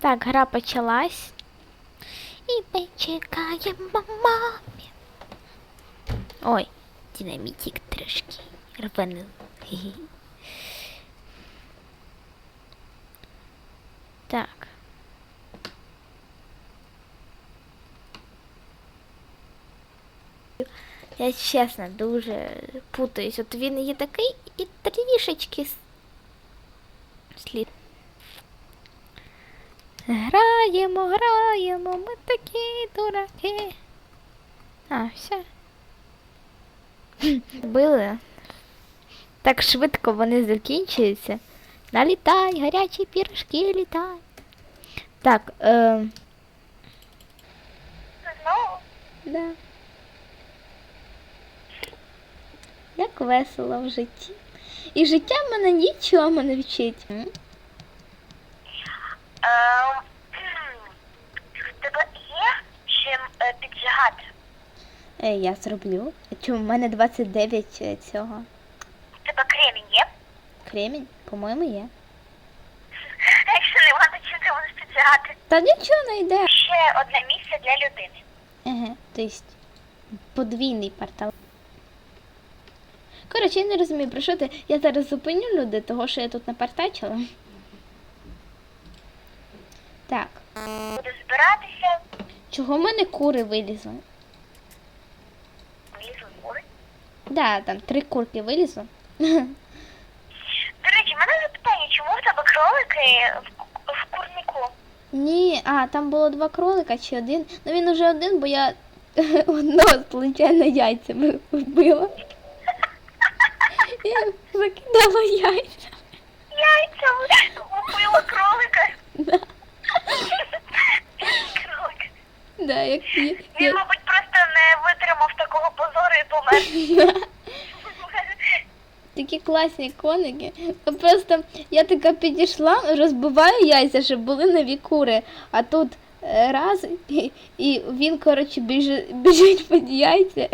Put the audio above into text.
Так, гра почалась. І ми чекаємо мамі. Ой, динамітик трошки рванув. Хі-хі. Так. Я чесно дуже путаюсь. От він є такий і трішечки с- слід. Граємо, граємо, ми такі дураки. А, все. Били. Так швидко вони закінчуються. Налітай, гарячі пірожки літай. Так, е, Знову? да. Як весело в житті. І життя мене нічому не вчить. М? Ем, в тебе є чим е, піджигати? Е, я зроблю. Чому в мене 29 е, цього. Тебе кремінь є? Кремінь, по-моєму, є. Якщо нема, то чим ти можеш піджигати? Та нічого не йде. Ще одне місце для людини. Ага, то есть подвійний портал. Коротше, я не розумію, про що ти. Я зараз зупиню люди, того що я тут напартачила. Так, Буду збиратися, чого в мене кури вилізли? Да, там три курки вилізли. До речі, в мене запитання, чому в тебе кролики в, в курнику? Ні, а там було два кролика чи один. Ну він уже один, бо я одного случайно яйцями вбила. Я закидала яйця. Яйця убила кролика. Да, Кролик. да, як я, Він, я, мабуть, не витримав такого позору і помер. Такі класні коники. Ну, Просто я така підійшла, розбиваю яйця, щоб були нові кури. А тут е, раз і, і він, коротше, біжить, під яйця